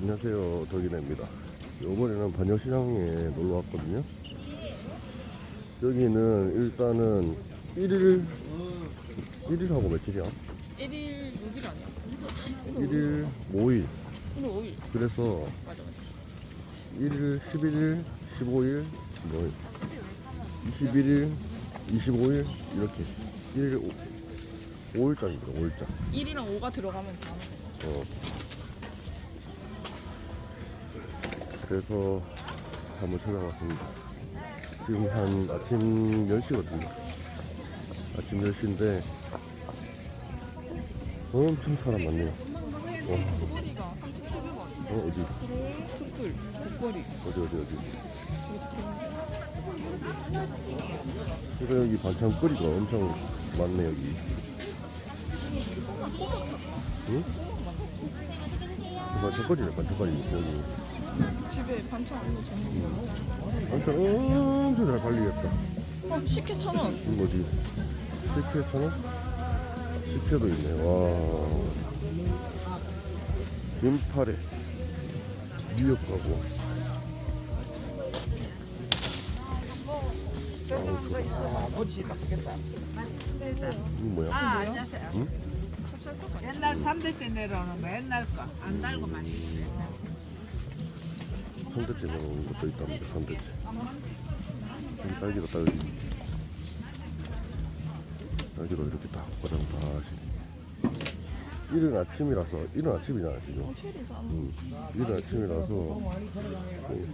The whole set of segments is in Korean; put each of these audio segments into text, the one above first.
안녕하세요 덕이네입니다. 이번에는 반려시장에 놀러 왔거든요. 여기는 일단은 1일 1일하고 며칠이야? 1일 6일 아니야? 1일 5일. 1일 5일. 그래서 맞아 맞아. 1일 11일 15일 뭐 21일. 25일 이렇게. 1일 5, 일짜리입니다 5일짜 1이랑 5가 들어가면 다 하는 거야 어. 그래서 한번 찾아봤습니다. 지금 한 아침 10시거든요. 아침 10시인데 엄청 사람 많네요. 37원 어, 어디, 촛불 목걸이 어디, 어디, 어디. 그래서 여기 반찬거리가 엄청 많네, 여기. 응? 반찬거리네, 반찬거리. 여기. 집에 반찬 없는 전문 반찬 엄청 잘 팔리겠다. 어 식혜 천 원 이거 어디? 식혜 천 원? 식혜도 있네. 와. 김파래. 미역 가고. 아버지 바뀌겠다. 이거 뭐야? 아, 안녕하세요. 응? 옛날 3대째 내려오는 거, 옛날 거. 안 달고 맛있어요. 삼대째 먹는 것도 있답니다. 여기 딸기도 딸기. 딸기도 이렇게 딱 과장 다 하시. 이른 아침이라서 이른 아침이잖아 지금. 사 음, 이른 아침이라서 어,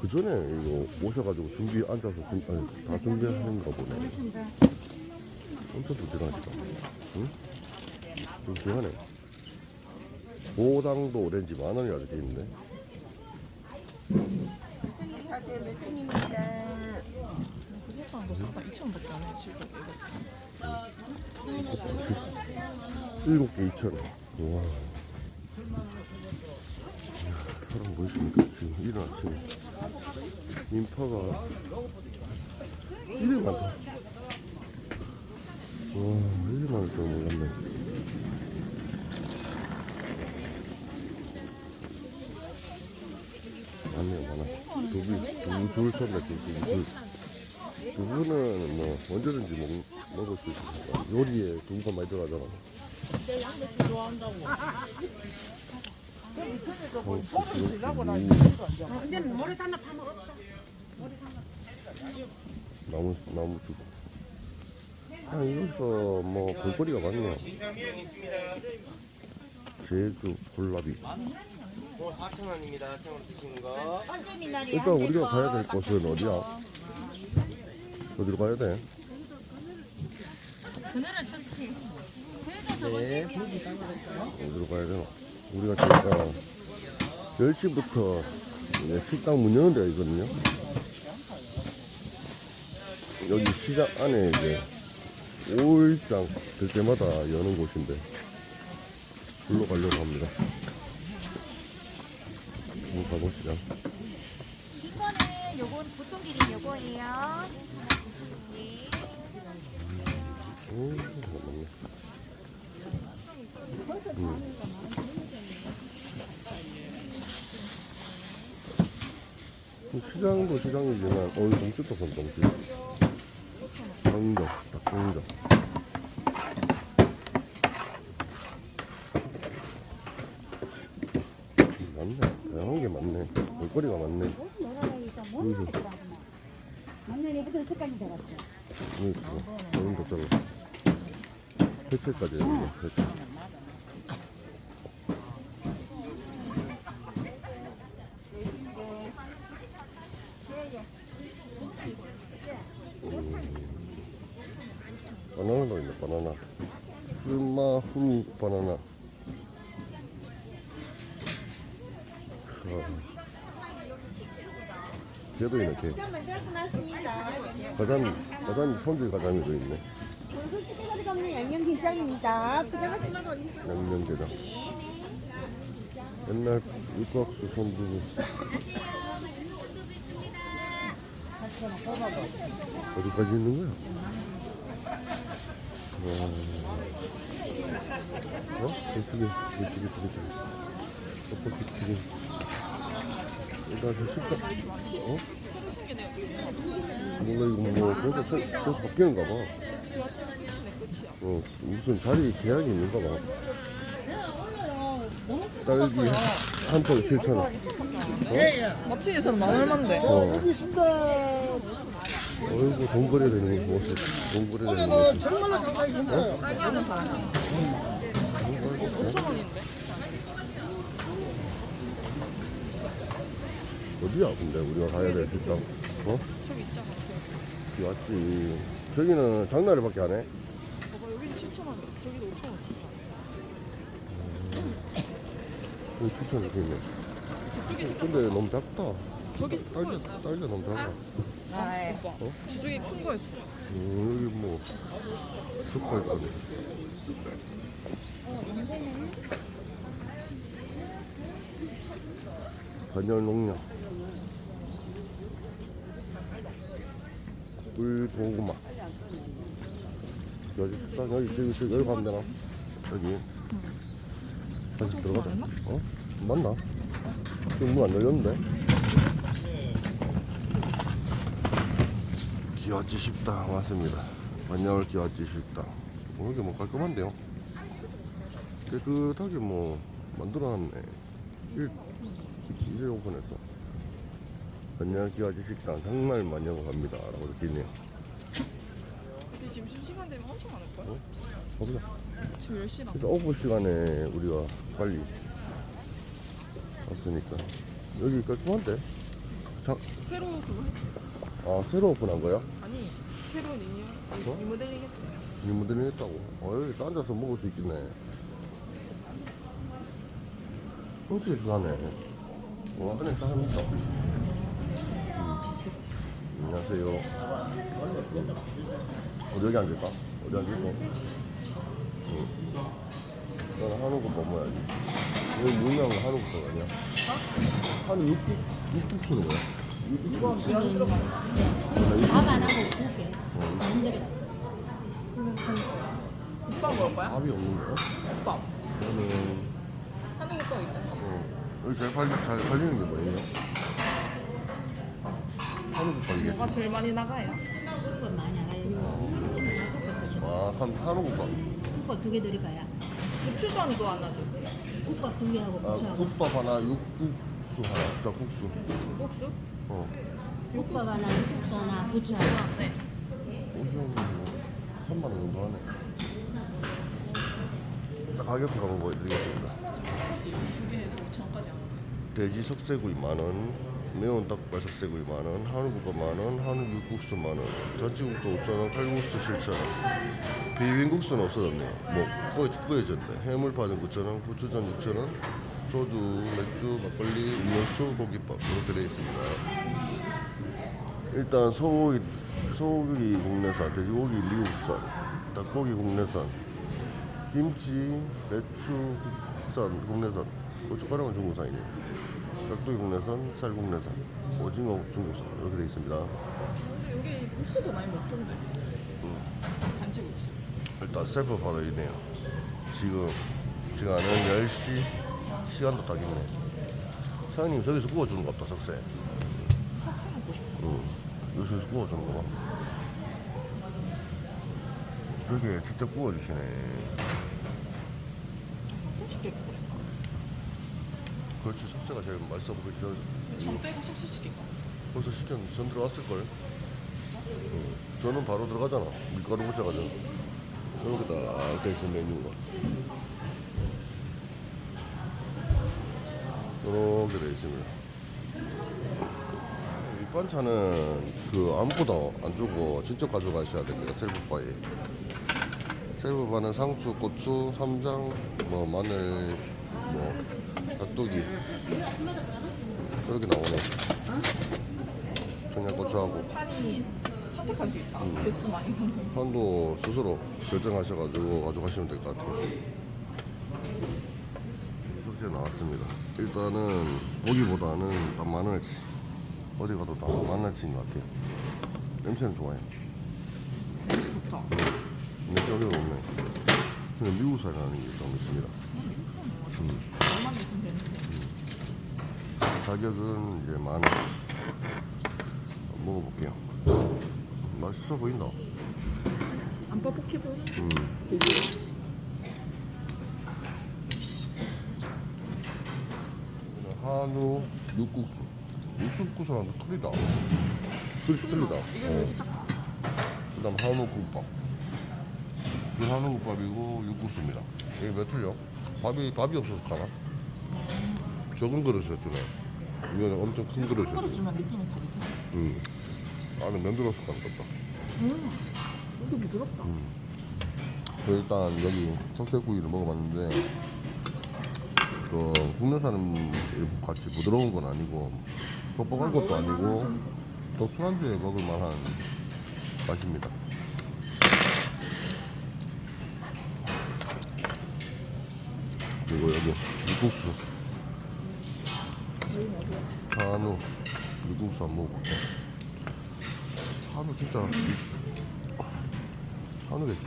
그 전에 이거 오셔가지고 준비 앉아서 준, 아니, 다 준비하는가 보네. 엄청 부지런하시다. 응? 뚱뚱하네. 고당도 오렌지 만 원이라도 돼있 네. 그것도 거 싸다 2천원밖에 안 해 지금 이거 일곱 개 2천 원. 와. 이야, 사람 보이십니까? 지금 이른 아침에. 인파가 이래 많다. 와, 이래 많을 줄 몰랐네. 많네요, 많아. 두부, 두부 줄 섰네, 두부 줄. 두부는 뭐 언제든지 먹, 먹을 수 있어. 요리에 두부가 많이 들어가잖아. 어, 이제는 모래 잔나 파면 없다. 나무 나무 주고. 아 여기서 뭐 볼거리가 많네요. 제주 굴라비. 뭐 4,000원입니다. 생으로 드시는 거. 일단 우리가 가야 될 곳은 어디야? 어디로 가야 돼? 그늘은 좋지 네. 어디로 가야 되나? 우리가 저희가 10시부터 식당 문 여는 데가 있거든요. 여기 시장 안에 이제 5일장 될 때마다 여는 곳인데 불러 가려고 합니다. 한번 가보시죠. 이거는 요건 보통 길이 요거예요. 네. 오, 잠깐만요. 음. 시장도 시장이지만, 어, 이 동치도 선 동치. 강정, 닭강정. 많네. 다양한 게 많네. 볼거리가 많네. 여기서, 작년에 해도 색깔이 달았어. 여기 있어. 여기 더 잘라. 해체까지 해야 돼, 해체. 바나나도 있네, 바나나. 스마후미 바나나. 만들어서 놨습니다. 가자미, 가자미, 손질 가자미도 있네. 양념게장입니다. 양념게장. 옛날 육각수 손두부. 어디까지 있는 거야? 와. 어? 저쪽에, 저쪽에, 저쪽에. 떡볶이 튀김. 일단 저 식당 어? 뭔가 이거 뭐 계속 새- 계속 바뀌는가 봐. 어 무슨 자리 계약이 있는가 봐. 딸기 한 통에 7천 원. 마트에서는 만 얼마인데? 어. 어이구 돈 벌여야 되는 모습. 돈 벌여야 되는 모습. 딸기하는 사람. 5천 원인데? 어디야 근데 우리가 가야 될 직장? 어? 저기 있잖아. 여기 왔지. 저기는 장날에밖에 안 해. 봐봐 여기는 7천 원. 저기도 5천 원. 여기 추천 이렇게 있네. 저쪽이 진짜 근데 너무 작다. 저기 큰 딸기, 거였어. 딸기가 너무 작아. 오빠. 저쪽이 큰 거였어. 음, 여기 뭐, 족발 거네. 반열 농약. 꿀고구마. 여기, 딱 여기, 저기, 저기, 여기 가면 되나? 여기. 다시 들어가자. 어? 맞나? 지금 문안 열렸는데? 기와지 식당 왔습니다. 반야월 기와지 식당. 어, 여기 뭐 깔끔한데요? 깨끗하게 뭐 만들어놨네. 일, 이제 오픈했어. 반야월 기와지 식당 정말 많이 하고 갑니다. 라고 느끼네요. 근데 지금 심시간 되면 엄청 많을걸? 어? 가보자. 지금 10시다. 그래서 오픈 시간에 우리가 빨리 왔으니까. 여기 깔끔한데? 자, 새로 그거 했 아, 새로 오픈한 거야? 아니 새로운 리뉴 어? 리모델링 했대. 이모들이 했다고. 어, 여기 앉아서 먹을 수 있겠네. 훔치게 주하네. 와, 안에 사람 있다. 음. 안녕하세요. 어디 여기 앉을까? 어디 앉을까? 응. 나는 한우국밥 먹어야지. 여기 유명한 거 한우국밥 아니야? 한우 육국, 육국수는 뭐야? 육국수. 면 들어가. 나 육국수. 밥안 하고 두개 어, 국밥 먹을 거야? 밥이 없는데요? 국밥. 저는 한우 국밥 있잖아. 어, 여기 제일 팔리, 잘 팔리는 게 뭐예요? 한우국밥이겠지. 뭐가 제일 많이 나가요? 국밥 많이 나가요. 아침에. 아, 한, 한우국밥. 국밥 두개 드릴까요? 고추전도 하나 줘. 국밥 두 개하고 아, 부추하고. 국밥 하나, 육국수 하나. 자, 국수. 국수? 어. 국밥 하나, 국수 하나, 부추하고. 네. 오시면 뭐, 3만 원 정도 하네. 딱 가격표 한번 보여드리겠습니다. 두개 해서 5천까지 안 돼. 돼지 석쇠구이 만 원, 매운 닭발 석쇠구이 만원, 한우국밥 만원, 한우 육국수 만원, 전치국수 5천원, 칼국수 7천원. 비빔국수는 없어졌네요. 뭐 구워, 구워졌네. 해물파전 9천원, 고추전 6천원, 소주, 맥주, 막걸리, 음료수, 고깃밥 이렇게 되어 있습니다. 일단 소고기, 소고기 국내산, 돼지고기 미국산, 닭고기 국내산, 김치, 배추 국산, 국내산, 고춧가루는 중국산이네. 닭도기 국내산, 쌀 국내산, 오징어 중국산 이렇게 되어 있습니다. 근데 여기 국수도 많이 먹던데. 잔치 국수. 일단 셀프 받아 있네요. 지금 시간은 10시 시간도 딱 있네. 사장님 저기서 구워주는 것 같다 석쇠. 석쇠 먹고 싶어. 응. 여기서 구워주는 거 봐. 이렇게 직접 구워주시네. 석쇠 시킬까 그래. 그렇지 석쇠가 제일 맛있어 보이죠. 전 빼고 석쇠 시킬까? 벌써 시켰 전 들어왔을걸. 응. 저는 바로 들어가잖아. 밀가루 붙여가지고. 여기다 돼있어 메뉴가. 이렇게 되어 있습니다. 이 반찬은 그 아무것도 안 주고 직접 가져가셔야 됩니다. 셀프바에. 셀프바는 상추, 고추, 쌈장, 뭐 마늘, 뭐 닭도기 그렇게 나오네. 청양고추하고 판이 선택할 수 있다. 개수 많이 넣는. 판도 스스로 결정하셔가지고 가져가시면 될 것 같아요. 석쇠 나왔습니다. 일단은 보기보다는 딱 만원어치. 어디 가도 다 만원어치인 것 같아요. 냄새는 좋아요. 좋다. 근데 뼈가 없네. 근데 미국산이라는 게 좀 있습니다. 얼마 되는데. 가격은 이제 만 원. 먹어볼게요. 맛있어 보인다. 안 뻑뻑해 보이는 음. 한우 육국수. 육수국수랑 틀리다. 그릇이 틀리다. 이게 왜 어. 이렇게 작아? 그다음 한우 국밥. 이 한우 국밥이고 육국수입니다. 이게 왜 틀려? 밥이 밥이 없어서 가나? 적은 그릇이었잖아. 이거는 엄청 큰한 그릇이었지. 그릇 주면 느낌이 다르지 응. 안에 면 들었을 것 같다. 음 이게 부드럽다 그 일단 여기 석쇠구이를 먹어봤는데 그 국내산은 같이 부드러운 건 아니고 뻑뻑한 것도 아니고 또 술안주에 먹을 만한 맛입니다. 그리고 여기 육국수. 한우 육국수 한번 먹어볼게 한우 진짜 한우겠지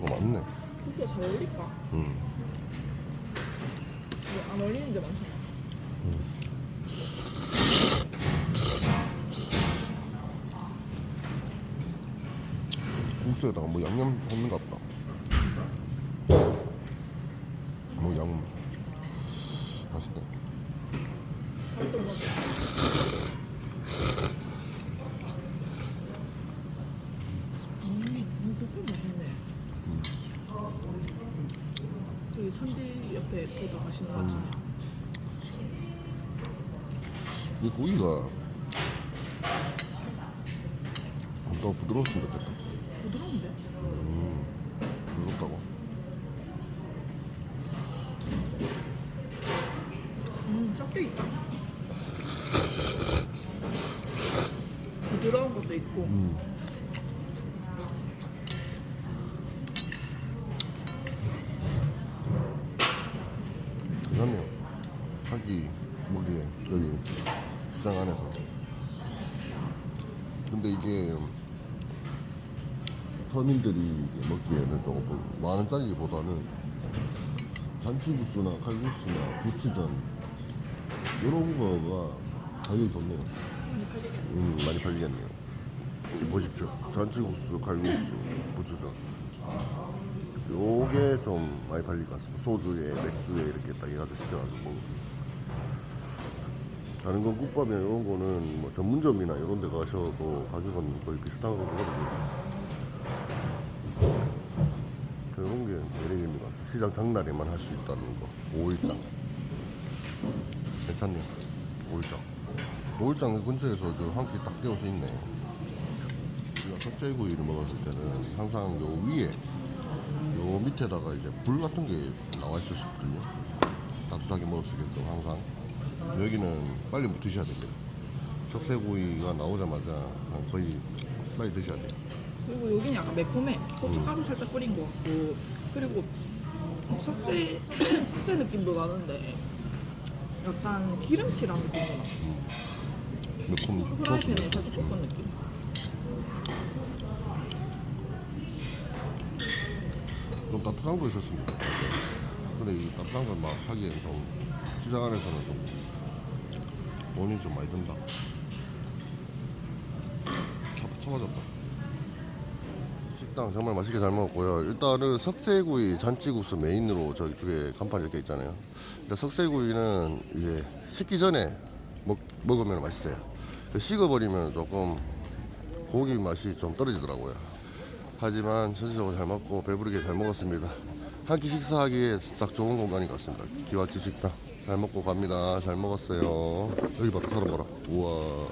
이 국수가 많네. 소스가 잘 어울릴까? 음. 이거 안 어울리는 데 많잖아 국수에다가 뭐 양념 붓는 것 같다. 뭐 양. 맛있네. 밥도 먹어 음, 국밥 맛있네 되게 선지 옆에 보다 맛있는 것 같은데 이 고기가 더 부드러웠으면 좋겠다. 부드러운데? 부드럽다고. 음, 섞여 있다. 부드러운 것도 있고. 그다음에 한끼 먹이에 여기 시장 안에서. 근데 이게 서민들이 먹기에는 조금 만 원짜리보다는 잔치국수나 칼국수나 부추전 이런 거가 가격이 좋네요. 음, 많이 팔리겠네요. 보십시오. 잔치국수, 칼국수, 부추전. 요게 좀 많이 팔릴 것 같습니다. 소주에, 맥주에 이렇게 딱 해가지고 시켜가지고. 다른 건 국밥이나 이런 거는 뭐 전문점이나 이런 데 가셔도 가격은 거의 비슷한 거 보거든요. 그런 게 매력인 것 같아요. 시장 장날에만 할 수 있다는 거. 5일장. 괜찮네요. 5일장. 5일장 근처에서 한끼딱 때울 수 있네. 우리가 석쇠구이를 먹었을 때는 항상 요 위에 요 밑에다가 이제 불 같은 게 나와 있었거든요. 따뜻하게 먹을 수 있게끔 항상. 여기는 빨리 드셔야 됩니다. 석쇠구이가 나오자마자 한 거의 빨리 드셔야 돼요. 그리고 여기는 약간 매콤해. 고춧가루 살짝 뿌린 것 같고. 그리고 석재, 석재 느낌도 나는데 약간 기름칠한 느낌도 나. 매콤 후라이팬에 소스. 살짝 볶은 느낌. 좀 따뜻한 거 있었으면 좋겠다. 근데 이 따뜻한 거막 하기엔 좀 시장 안에서는 좀 돈이 좀 많이 든다. 차- 차가졌다. 식당 정말 맛있게 잘 먹었고요. 일단은 석쇠구이 잔치국수 메인으로 저기 쪽에 간판 이렇게 있잖아요. 근데 석쇠구이는 이제 식기 전에 먹, 먹으면 맛있어요. 식어버리면 조금 고기 맛이 좀 떨어지더라고요. 하지만 전체적으로 잘 먹고 배부르게 잘 먹었습니다. 한 끼 식사하기에 딱 좋은 공간인 것 같습니다. 기와집 식당 잘 먹고 갑니다. 잘 먹었어요. 여기 봐라, 사람 봐라. 우와.